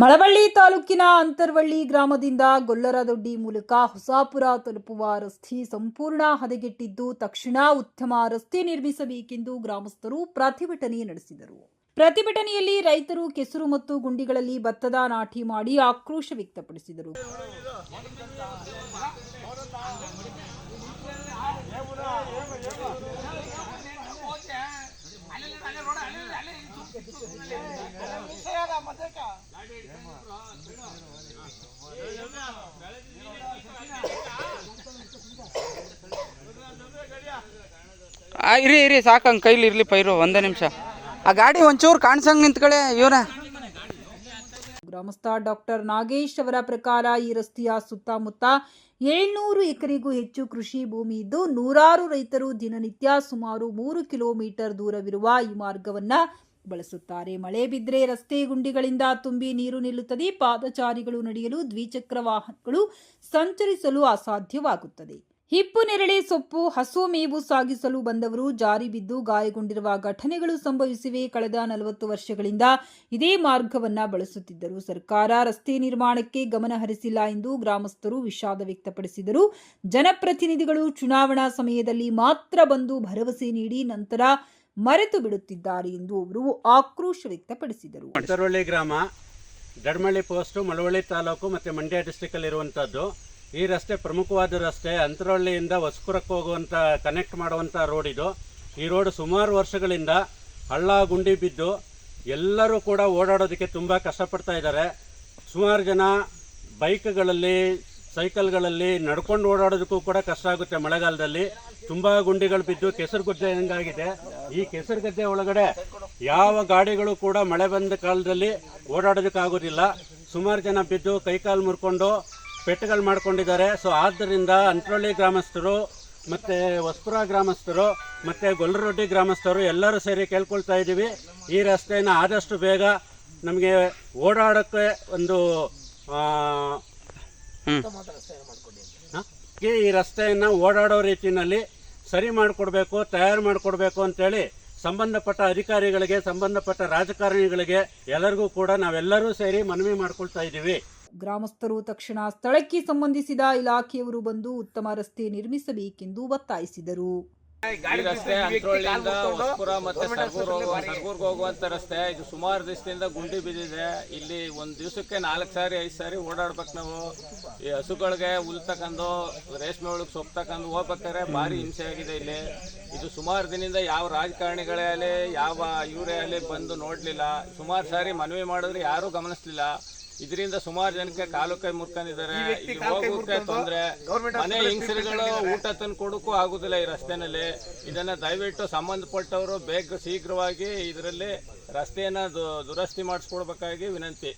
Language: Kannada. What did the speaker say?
ಮಳವಳ್ಳಿ ತಾಲೂಕಿನ ಅಂತರ್ವಳ್ಳಿ ಗ್ರಾಮದಿಂದ ಗೊಲ್ಲರದೊಡ್ಡಿ ಮೂಲಕ ಹೊಸಾಪುರ ತಲುಪುವ ರಸ್ತೆ ಸಂಪೂರ್ಣ ಹದಗೆಟ್ಟಿದ್ದು ತಕ್ಷಣ ಉತ್ತಮ ರಸ್ತೆ ನಿರ್ಮಿಸಬೇಕೆಂದು ಗ್ರಾಮಸ್ಥರು ಪ್ರತಿಭಟನೆ ನಡೆಸಿದರು. ಪ್ರತಿಭಟನೆಯಲ್ಲಿ ರೈತರು ಕೆಸರು ಮತ್ತು ಗುಂಡಿಗಳಲ್ಲಿ ಭತ್ತದ ನಾಟಿ ಮಾಡಿ ಆಕ್ರೋಶ ವ್ಯಕ್ತಪಡಿಸಿದರು. ಇರಿ ಇರಿ ಸಾಕಂಗೆ ಕೈಲಿ ಇರ್ಲಿ ಪೈರು, ಒಂದೇ ನಿಮಿಷ. ಆ ಗಾಡಿ ಒಂಚೂರು ಕಾಣಿಸಂಗೆ ನಿಂತ್ಕೊಳ್ಳಿ ಇವ್ರ. ಗ್ರಾಮಸ್ಥ ಡಾಕ್ಟರ್ ನಾಗೇಶ್ ಅವರ ಪ್ರಕಾರ ಈ ರಸ್ತೆಯ ಸುತ್ತಮುತ್ತ ಏಳ್ನೂರು ಎಕರೆಗೂ ಹೆಚ್ಚು ಕೃಷಿ ಭೂಮಿ ಇದ್ದು ನೂರಾರು ರೈತರು ದಿನನಿತ್ಯ ಸುಮಾರು ಮೂರು ಕಿಲೋಮೀಟರ್ ದೂರವಿರುವ ಈ ಮಾರ್ಗವನ್ನ ಬಳಸುತ್ತಾರೆ. ಮಳೆ ಬಿದ್ದರೆ ರಸ್ತೆ ಗುಂಡಿಗಳಿಂದ ತುಂಬಿ ನೀರು ನಿಲ್ಲುತ್ತದೆ. ಪಾದಚಾರಿಗಳು ನಡೆಯಲು ದ್ವಿಚಕ್ರ ವಾಹನಗಳು ಸಂಚರಿಸಲು ಅಸಾಧ್ಯವಾಗುತ್ತದೆ. ಹಿಪ್ಪು ನೆರಳೆ, ಸೊಪ್ಪು, ಹಸು ಮೇವು ಸಾಗಿಸಲು ಬಂದವರು ಜಾರಿ ಬಿದ್ದು ಗಾಯಗೊಂಡಿರುವ ಘಟನೆಗಳು ಸಂಭವಿಸಿವೆ. ಕಳೆದ ನಲವತ್ತು ವರ್ಷಗಳಿಂದ ಇದೇ ಮಾರ್ಗವನ್ನ ಬಳಸುತ್ತಿದ್ದರು. ಸರ್ಕಾರ ರಸ್ತೆ ನಿರ್ಮಾಣಕ್ಕೆ ಗಮನ ಹರಿಸಿಲ್ಲ ಎಂದು ಗ್ರಾಮಸ್ಥರು ವಿಷಾದ ವ್ಯಕ್ತಪಡಿಸಿದರು. ಜನಪ್ರತಿನಿಧಿಗಳು ಚುನಾವಣಾ ಸಮಯದಲ್ಲಿ ಮಾತ್ರ ಬಂದು ಭರವಸೆ ನೀಡಿ ನಂತರ ಮರೆತು ಬಿಡುತ್ತಿದ್ದಾರೆ ಎಂದು ಅವರು ಆಕ್ರೋಶ ವ್ಯಕ್ತಪಡಿಸಿದರು. ಅಂತರವಳ್ಳಿ ಗ್ರಾಮ, ದಡ್ಮಳ್ಳಿ ಪೋಸ್ಟು ಮಳವಳ್ಳಿ ತಾಲೂಕು ಮತ್ತು ಮಂಡ್ಯ ಡಿಸ್ಟಿಕಲ್ಲಿ ಇರುವಂಥದ್ದು ಈ ರಸ್ತೆ ಪ್ರಮುಖವಾದ ರಸ್ತೆ ಅಂತರಹಳ್ಳಿಯಿಂದ ಹೊಸಪುರಕ್ಕೆ ಹೋಗುವಂಥ ಕನೆಕ್ಟ್ ಮಾಡುವಂಥ ರೋಡ್ ಇದು. ಈ ರೋಡ್ ಸುಮಾರು ವರ್ಷಗಳಿಂದ ಹಳ್ಳ ಗುಂಡಿ ಬಿದ್ದು ಎಲ್ಲರೂ ಕೂಡ ಓಡಾಡೋದಕ್ಕೆ ತುಂಬ ಕಷ್ಟಪಡ್ತಾ ಇದ್ದಾರೆ. ಸುಮಾರು ಜನ ಬೈಕ್ಗಳಲ್ಲಿ ಸೈಕಲ್ಗಳಲ್ಲಿ ನಡ್ಕೊಂಡು ಓಡಾಡೋದಕ್ಕೂ ಕೂಡ ಕಷ್ಟ ಆಗುತ್ತೆ ಮಳೆಗಾಲದಲ್ಲಿ. ತುಂಬ ಗುಂಡಿಗಳು ಬಿದ್ದು ಕೆಸರು ಗದ್ದೆ ಹೆಂಗಾಗಿದೆ? ಈ ಕೆಸರು ಗದ್ದೆ ಒಳಗಡೆ ಯಾವ ಗಾಡಿಗಳು ಕೂಡ ಮಳೆ ಬಂದ ಕಾಲದಲ್ಲಿ ಓಡಾಡೋದಕ್ಕಾಗೋದಿಲ್ಲ ಸುಮಾರು ಜನ ಬಿದ್ದು ಕೈಕಾಲು ಮುರ್ಕೊಂಡು ಪೆಟ್ಟುಗಳು ಮಾಡ್ಕೊಂಡಿದ್ದಾರೆ. ಸೊ ಆದ್ದರಿಂದ ಅಂಟ್ರೋಳ್ಳಿ ಗ್ರಾಮಸ್ಥರು ಮತ್ತು ವಸ್ಪುರ ಗ್ರಾಮಸ್ಥರು ಮತ್ತು ಗೊಲ್ಲರೊಡ್ಡಿ ಗ್ರಾಮಸ್ಥರು ಎಲ್ಲರೂ ಸೇರಿ ಕೇಳ್ಕೊಳ್ತಾ ಇದ್ದೀವಿ. ಈ ರಸ್ತೆಯನ್ನು ಆದಷ್ಟು ಬೇಗ ನಮಗೆ ಓಡಾಡೋಕ್ಕೆ ಒಂದು ಈ ರಸ್ತೆಯನ್ನು ಓಡಾಡೋ ರೀತಿಯಲ್ಲಿ ಸರಿ ಮಾಡಿಕೊಡ್ಬೇಕು, ತಯಾರು ಮಾಡಿಕೊಡ್ಬೇಕು ಅಂತೇಳಿ ಸಂಬಂಧಪಟ್ಟ ಅಧಿಕಾರಿಗಳಿಗೆ, ಸಂಬಂಧಪಟ್ಟ ರಾಜಕಾರಣಿಗಳಿಗೆ ಎಲ್ಲರಿಗೂ ಕೂಡ ನಾವೆಲ್ಲರೂ ಸೇರಿ ಮನವಿ ಮಾಡಿಕೊಳ್ತಾ ಇದ್ದೀವಿ. ಗ್ರಾಮಸ್ಥರು ತಕ್ಷಣ ಸ್ಥಳಕ್ಕೆ ಸಂಬಂಧಿಸಿದ ಇಲಾಖೆಯವರು ಬಂದು ಉತ್ತಮ ರಸ್ತೆ ನಿರ್ಮಿಸಬೇಕೆಂದು ಒತ್ತಾಯಿಸಿದರು. ಈ ರಸ್ತೆ ಹೊಸಪುರ ಮತ್ತೆ ಸರ್ಗೂರ್ ಹೋಗುವ ಸರ್ಗೂರ್ಗೆ ಹೋಗುವಂತ ರಸ್ತೆ. ಇದು ಸುಮಾರು ದಿವಸದಿಂದ ಗುಂಡಿ ಬಿದ್ದಿದೆ. ಇಲ್ಲಿ ಒಂದ್ ದಿವಸಕ್ಕೆ ನಾಲ್ಕು ಸಾರಿ ಐದು ಸಾರಿ ಓಡಾಡ್ಬೇಕು ನಾವು. ಈ ಹಸುಗಳಿಗೆ ಹುಲ್ ತಕೊಂಡು ರೇಷ್ಮೆ ಒಳಗೆ ಸೊಪ್ಪು ತಕೊಂಡು ಹೋಗ್ಬೇಕಾದ್ರೆ ಭಾರಿ ಹಿಂಸೆ ಆಗಿದೆ ಇಲ್ಲಿ. ಇದು ಸುಮಾರು ದಿನದಿಂದ ಯಾವ ರಾಜಕಾರಣಿಗಳೇ ಆಗಲಿ ಯಾವ ಇವರೇ ಆಗಲಿ ಬಂದು ನೋಡ್ಲಿಲ್ಲ. ಸುಮಾರು ಸಾರಿ ಮನವಿ ಮಾಡಿದ್ರೆ ಯಾರೂ ಗಮನಿಸ್ಲಿಲ್ಲ. ಇದರಿಂದ ಸುಮಾರು ಜನಕ್ಕೆ ಕಾಲು ಕೈ ಮುರ್ಕೊಂಡಿದ್ದಾರೆ. ತೊಂದರೆ ಹೋಗೋಕೆ ತೊಂದ್ರೆ. ಮನೆ ಹೆಂಗಸರುಗಳು ಊಟ ತಂದು ಕೊಡಕ್ಕೂ ಆಗುದಿಲ್ಲ ಈ ರಸ್ತೆನಲ್ಲಿ. ಇದನ್ನ ದಯವಿಟ್ಟು ಸಂಬಂಧಪಟ್ಟವರು ಬೇಗ ಶೀಘ್ರವಾಗಿ ಇದರಲ್ಲಿ ರಸ್ತೆಯನ್ನ ದುರಸ್ತಿ ಮಾಡಿಸ್ಕೊಡ್ಬೇಕಾಗಿ ವಿನಂತಿ.